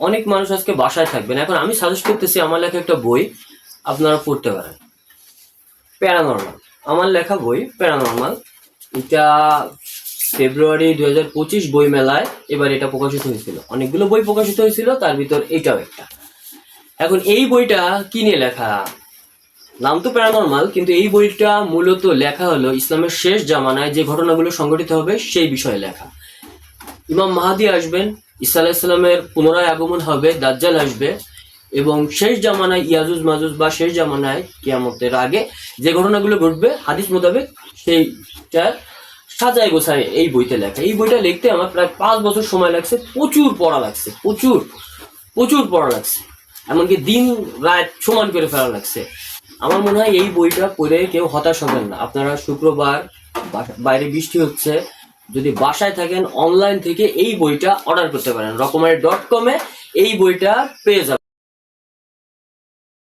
অনেক মানুষ আজকে বাসায় থাকবেন। এখন আমি সাজেস্ট করতেছি আমার লেখা একটা বই, আপনারা পড়তে পারেন। প্যারানর্মাল আমার লেখা বই প্যারানর্মাল এটা ফেব্রুয়ারি দু হাজার পঁচিশ বই মেলায় এবার এটা প্রকাশিত হয়েছিল। অনেকগুলো বই প্রকাশিত হয়েছিল, তার ভিতর এটাও একটা। এখন এই বইটা কি নিয়ে লেখা? নাম তো প্যারানর্মাল কিন্তু এই বইটা মূলত লেখা হলো ইসলামের শেষ জামানায় যে ঘটনাগুলো সংঘটিত হবে, সেই বিষয়ে লেখা। ইমাম মাহাদি আসবেন ইসা পুনরায় আগমন হবে, দাজ্জাল আসবে, এবং শেষ জামানায় ইয়াজুজ মাজুজ বা শেষ জামানায় কিয়ামতের আগে যে ঘটনাগুলো ঘটবে, হাদিস মোতাবেক সেইটা সাজায় গোছায় এই বইতে লেখা। এই বইটা লিখতে আমার প্রায় পাঁচ বছর সময় লাগছে, প্রচুর পড়া লাগছে, প্রচুর প্রচুর পড়া লাগছে। এমনকি দিন, রাত সমান করে ফেলা লাগছে। আমার মনে হয় এই বইটা পড়ে কেউ হতাশ হবেন না। আপনারা শুক্রবার, বাইরে বৃষ্টি হচ্ছে যদি বাসায় থাকেন অনলাইন থেকে এই বইটা অর্ডার করতে পারেন। রকমারি ডট কমে এই বইটা পেয়ে যাবেন।